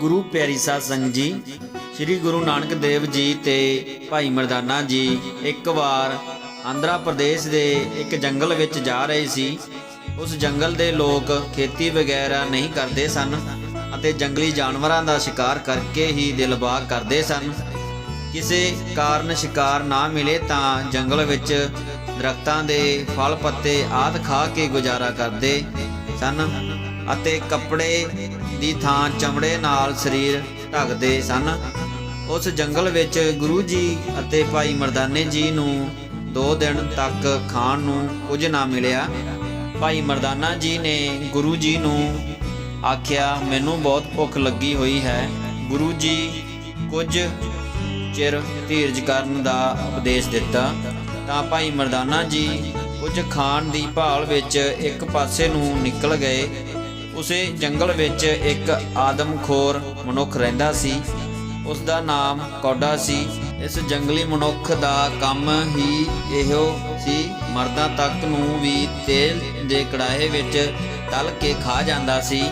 ਗੁਰੂ ਪਿਆਰੀ ਸਾਧ ਸੰਗਤ ਜੀ, ਸ੍ਰੀ ਗੁਰੂ ਨਾਨਕ ਦੇਵ ਜੀ ਤੇ ਭਾਈ ਮਰਦਾਨਾ ਜੀ ਇੱਕ ਵਾਰ ਆਂਧਰਾ ਪ੍ਰਦੇਸ਼ ਦੇ ਇੱਕ ਜੰਗਲ ਵਿੱਚ ਜਾ ਰਹੇ ਸੀ। ਉਸ ਜੰਗਲ ਦੇ ਲੋਕ ਖੇਤੀ ਵਗੈਰਾ ਨਹੀਂ ਕਰਦੇ ਸਨ ਅਤੇ ਜੰਗਲੀ ਜਾਨਵਰਾਂ ਦਾ ਸ਼ਿਕਾਰ ਕਰਕੇ ਹੀ ਦਿਲ ਬਾਗ ਕਰਦੇ ਸਨ। ਕਿਸੇ ਕਾਰਨ ਸ਼ਿਕਾਰ ਨਾ ਮਿਲੇ ਤਾਂ ਜੰਗਲ ਵਿੱਚ ਦਰਖਤਾਂ ਦੇ ਫਲ ਪੱਤੇ ਆਦ ਖਾ ਕੇ ਗੁਜ਼ਾਰਾ ਕਰਦੇ ਸਨ। ਅਤੇ ਕੱਪੜੇ ਦੀ ਥਾਂ ਚਮੜੇ ਨਾਲ ਸਰੀਰ ਢੱਕਦੇ ਸਨ। ਉਸ ਜੰਗਲ ਵਿੱਚ ਗੁਰੂ ਜੀ ਅਤੇ ਭਾਈ ਮਰਦਾਨੇ ਜੀ ਨੂੰ ਦੋ ਦਿਨ ਤੱਕ ਖਾਣ ਨੂੰ ਕੁਝ ਨਾ ਮਿਲਿਆ। ਭਾਈ ਮਰਦਾਨਾ ਜੀ ਨੇ ਗੁਰੂ ਜੀ ਨੂੰ ਆਖਿਆ, ਮੈਨੂੰ ਬਹੁਤ ਭੁੱਖ ਲੱਗੀ ਹੋਈ ਹੈ। ਗੁਰੂ ਜੀ ਕੁਝ ਚਿਰ ਧੀਰਜ ਕਰਨ ਦਾ ਉਪਦੇਸ਼ ਦਿੱਤਾ। ਤਾਂ ਭਾਈ ਮਰਦਾਨਾ ਜੀ ਕੁਝ ਖਾਣ ਦੀ ਭਾਲ ਵਿੱਚ ਇੱਕ ਪਾਸੇ ਨੂੰ ਨਿਕਲ ਗਏ। ਉਸੇ ਜੰਗਲ ਵਿੱਚ ਇੱਕ ਆਦਮਖੋਰ ਮਨੁੱਖ ਰਹਿੰਦਾ ਸੀ। ਉਸ ਦਾ ਨਾਮ ਕੌਡਾ ਸੀ। ਇਸ ਜੰਗਲੀ ਮਨੁੱਖ ਦਾ ਕੰਮ ਹੀ ਇਹੋ ਸੀ, ਮਰਦਾਂ ਤੱਕ ਨੂੰ ਵੀ ਤੇਲ ਦੇ ਕੜਾਹੇ ਵਿੱਚ ਤਲ ਕੇ ਖਾ ਜਾਂਦਾ ਸੀ।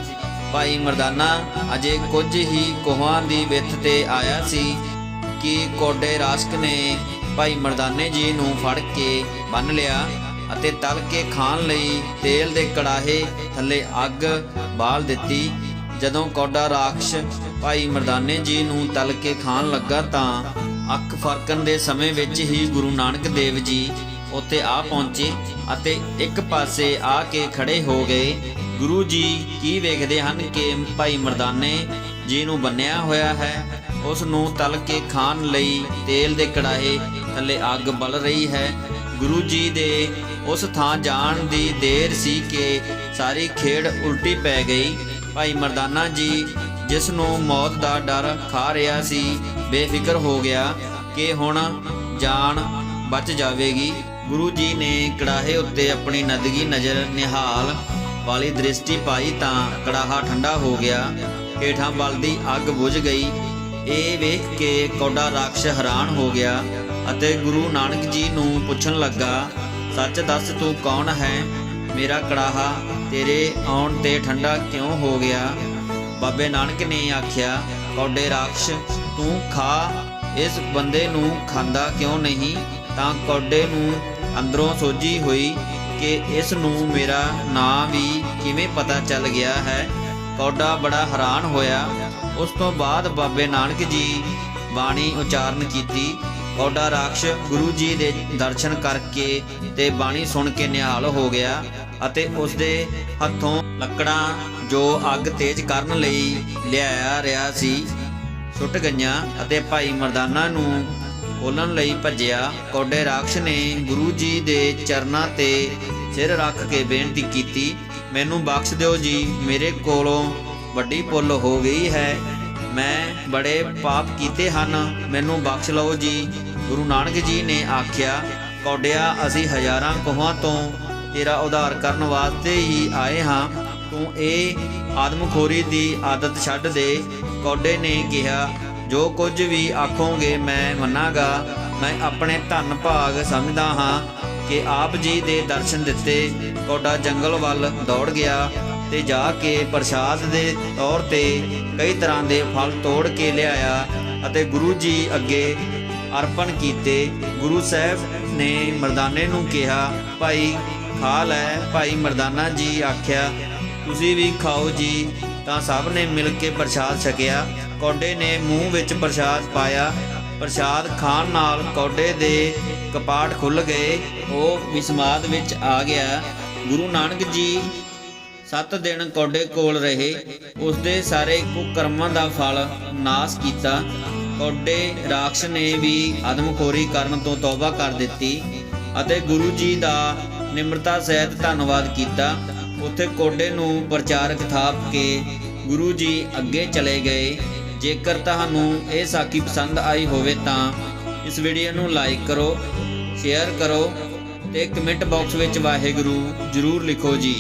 ਭਾਈ ਮਰਦਾਨਾ, ਅਜੇ ਕੁਝ ਹੀ ਕੋਹਾਂ ਦੀ ਵਿੱਥ ਤੇ ਆਇਆ ਸੀ ਕਿ ਕੋਡੇ ਰਾਸਕ ਨੇ ਭਾਈ ਮਰਦਾਨੇ ਜੀ ਨੂੰ ਫੜ ਕੇ ਬੰਨ ਲਿਆ। ਅਤੇ ਤਲ ਕੇ ਖਾਣ ਲਈ ਤੇਲ ਦੇ ਕੜਾਹੇ ਥੱਲੇ ਅੱਗ ਬਾਲ ਦਿੱਤੀ। ਜਦੋਂ ਕੋਡਾ ਰਾਖਸ਼ ਭਾਈ ਮਰਦਾਨੇ ਜੀ ਨੂੰ ਤਲ ਕੇ ਖਾਣ ਲੱਗਾ ਤਾਂ ਅੱਖ ਫਰਕਣ ਦੇ ਸਮੇਂ ਵਿੱਚ ਹੀ ਗੁਰੂ ਨਾਨਕ ਦੇਵ ਜੀ ਉੱਥੇ ਆ ਪਹੁੰਚੇ ਅਤੇ ਇੱਕ ਪਾਸੇ ਆ ਕੇ ਖੜੇ ਹੋ ਗਏ। ਗੁਰੂ ਜੀ ਕੀ ਵੇਖਦੇ ਹਨ ਕਿ ਭਾਈ ਮਰਦਾਨੇ ਜੀ ਨੂੰ ਬੰਨਿਆ ਹੋਇਆ ਹੈ? ਉਸ ਨੂੰ ਤਲ ਕੇ ਖਾਣ ਲਈ ਤੇਲ ਦੇ ਕੜਾਹੇ ਥੱਲੇ ਅੱਗ ਬਲ ਰਹੀ ਹੈ। ਗੁਰੂ ਜੀ ਦੇ, ਉਸ ਥਾਂ ਜਾਣ ਦੀ ਦੇਰ ਸੀ ਕਿ ਸਾਰੀ ਖੇਡ ਉਲਟੀ ਪੈ ਗਈ। ਭਾਈ ਮਰਦਾਨਾ ਜੀ, ਜਿਸ ਨੂੰ ਮੌਤ ਦਾ ਡਰ ਖਾ ਰਿਹਾ ਸੀ, ਬੇਫਿਕਰ ਹੋ ਗਿਆ ਕਿ ਹੁਣ ਜਾਨ ਬਚ ਜਾਵੇਗੀ। ਗੁਰੂ ਜੀ ਨੇ ਕੜਾਹੇ ਉੱਤੇ ਆਪਣੀ ਨਦਗੀ ਨਜ਼ਰ ਨਿਹਾਲ ਵਾਲੀ ਦ੍ਰਿਸ਼ਟੀ ਪਾਈ ਤਾਂ ਕੜਾਹਾ ਠੰਡਾ ਹੋ ਗਿਆ। ਹੇਠਾਂ ਬਲਦੀ ਅੱਗ ਬੁਝ ਗਈ। ਇਹ ਵੇਖ ਕੇ ਕੌਡਾ ਰਾਖਸ਼ ਹੈਰਾਨ ਹੋ ਗਿਆ। ਅਤੇ ਗੁਰੂ ਨਾਨਕ ਜੀ ਨੂੰ ਪੁੱਛਣ ਲੱਗਾ, ਸੱਚ ਦੱਸ ਤੂੰ ਕੌਣ ਹੈ? ਮੇਰਾ ਕੜਾਹਾ ਤੇਰੇ ਆਉਣ ਤੇ ਠੰਡਾ ਕਿਉਂ ਹੋ ਗਿਆ? ਬਾਬੇ ਨਾਨਕ ਨੇ ਆਖਿਆ, ਕੌਡੇ ਰਾਖਸ਼, ਤੂੰ ਖਾ, ਇਸ ਬੰਦੇ ਨੂੰ ਖਾਂਦਾ ਕਿਉਂ ਨਹੀਂ? ਤਾਂ ਕੌਡੇ ਨੂੰ ਅੰਦਰੋਂ ਸੋਝੀ ਹੋਈ ਕਿ ਇਸ ਨੂੰ ਮੇਰਾ ਨਾਂ ਵੀ ਕਿਵੇਂ ਪਤਾ ਚੱਲ ਗਿਆ ਹੈ? ਕੌਡਾ ਬੜਾ ਹੈਰਾਨ ਹੋਇਆ। ਉਸ ਤੋਂ ਬਾਅਦ ਬਾਬੇ ਨਾਨਕ ਜੀ ਬਾਣੀ ਉਚਾਰਨ ਕੀਤੀ ਕੌਡਾ ਰਾਖਸ਼ ਗੁਰੂ ਜੀ ਦੇ ਦਰਸ਼ਨ ਕਰਕੇ ਤੇ ਬਾਣੀ ਸੁਣ ਕੇ ਨਿਹਾਲ ਹੋ ਗਿਆ ਅਤੇ ਉਸ ਦੇ ਹੱਥੋਂ ਲੱਕੜਾਂ ਜੋ ਅੱਗ ਤੇਜ਼ ਕਰਨ ਲਈ ਲਿਆਇਆ ਰਿਹਾ ਸੀ, ਸੁੱਟ ਗਈਆਂ ਅਤੇ ਭਾਈ ਮਰਦਾਨਾ ਨੂੰ ਖੋਲਣ ਲਈ ਭੱਜਿਆ। ਕੌਡੇ ਰਾਖਸ਼ ਨੇ ਗੁਰੂ ਜੀ ਦੇ ਚਰਨਾਂ ਤੇ ਸਿਰ ਰੱਖ ਕੇ ਬੇਨਤੀ ਕੀਤੀ, ਮੈਨੂੰ ਬਖਸ਼ ਦਿਓ ਜੀ, ਮੇਰੇ ਕੋਲੋਂ ਵੱਡੀ ਭੁੱਲ ਹੋ ਗਈ ਹੈ। ਮੈਂ ਬੜੇ ਪਾਪ ਕੀਤੇ ਹਨ, ਮੈਨੂੰ ਬਖਸ਼ ਲਓ ਜੀ। ਗੁਰੂ ਨਾਨਕ ਜੀ ਨੇ ਆਖਿਆ, ਕੌਡਿਆ, ਅਸੀਂ ਹਜ਼ਾਰਾਂ ਕੋਹਾਂ ਤੋਂ ਤੇਰਾ ਉਧਾਰ ਕਰਨ ਵਾਸਤੇ ਹੀ ਆਏ ਹਾਂ। ਤੂੰ ਇਹ ਆਦਮਖੋਰੀ ਦੀ ਆਦਤ ਛੱਡ ਦੇ। ਕੌਡੇ ਨੇ ਕਿਹਾ, ਜੋ ਕੁਝ ਵੀ ਆਖੋਗੇ ਮੈਂ ਮੰਨਾਗਾ। ਮੈਂ ਆਪਣੇ ਧੰਨ ਭਾਗ ਸਮਝਦਾ ਹਾਂ ਕਿ ਆਪ ਜੀ ਦੇ ਦਰਸ਼ਨ ਦਿੱਤੇ। ਕੌਡਾ ਜੰਗਲ ਵੱਲ ਦੌੜ ਗਿਆ ਤੇ ਜਾ ਕੇ ਪ੍ਰਸ਼ਾਦ ਦੇ ਤੌਰ ਤੇ ਕਈ ਤਰ੍ਹਾਂ ਦੇ ਫਲ ਤੋੜ ਕੇ ਲਿਆਇਆ ਅਤੇ ਗੁਰੂ ਜੀ ਅੱਗੇ ਅਰਪਣ ਕੀਤੇ। ਗੁਰੂ ਸਾਹਿਬ ਨੇ ਮਰਦਾਨੇ ਨੂੰ ਕਿਹਾ, ਭਾਈ, ਖਾ ਲੈ। ਭਾਈ ਮਰਦਾਨਾ ਜੀ ਆਖਿਆ, ਤੁਸੀਂ ਵੀ ਖਾਓ ਜੀ। ਤਾਂ ਸਭ ਨੇ ਮਿਲ ਕੇ ਪ੍ਰਸ਼ਾਦ ਛਕਿਆ। ਕੌਡੇ ਨੇ ਮੂੰਹ ਵਿੱਚ ਪ੍ਰਸ਼ਾਦ ਪਾਇਆ। ਪ੍ਰਸ਼ਾਦ ਖਾਣ ਨਾਲ ਕੌਡੇ ਦੇ ਕਪਾਟ ਖੁੱਲ ਗਏ। ਉਹ ਵਿਸਮਾਦ ਵਿੱਚ ਆ ਗਿਆ। ਗੁਰੂ ਨਾਨਕ ਜੀ ਸੱਤ ਦਿਨ ਕੌਡੇ ਕੋਲ ਰਹੇ। ਉਸ ਦੇ ਸਾਰੇ ਕੁਕਰਮਾਂ ਦਾ ਫਲ ਨਾਸ ਕੀਤਾ। ਕੋਡੇ ਰਾਖਸ਼ ਨੇ ਵੀ ਆਦਮਖੋਰੀ ਕਰਨ ਤੋਂ ਤੌਬਾ ਕਰ ਦਿੱਤੀ ਅਤੇ ਗੁਰੂ ਜੀ ਦਾ ਨਿਮਰਤਾ ਸਹਿਤ ਧੰਨਵਾਦ ਕੀਤਾ। ਉੱਥੇ ਕੋਡੇ ਨੂੰ ਪ੍ਰਚਾਰਕ ਥਾਪ ਕੇ ਗੁਰੂ ਜੀ ਅੱਗੇ ਚਲੇ ਗਏ। ਜੇਕਰ ਤੁਹਾਨੂੰ ਇਹ ਸਾਖੀ ਪਸੰਦ ਆਈ ਹੋਵੇ ਤਾਂ ਇਸ ਵੀਡੀਓ ਨੂੰ ਲਾਈਕ ਕਰੋ, ਸ਼ੇਅਰ ਕਰੋ ਤੇ ਕਮੈਂਟ ਬਾਕਸ ਵਿੱਚ ਵਾਹਿਗੁਰੂ ਜਰੂਰ ਲਿਖੋ ਜੀ।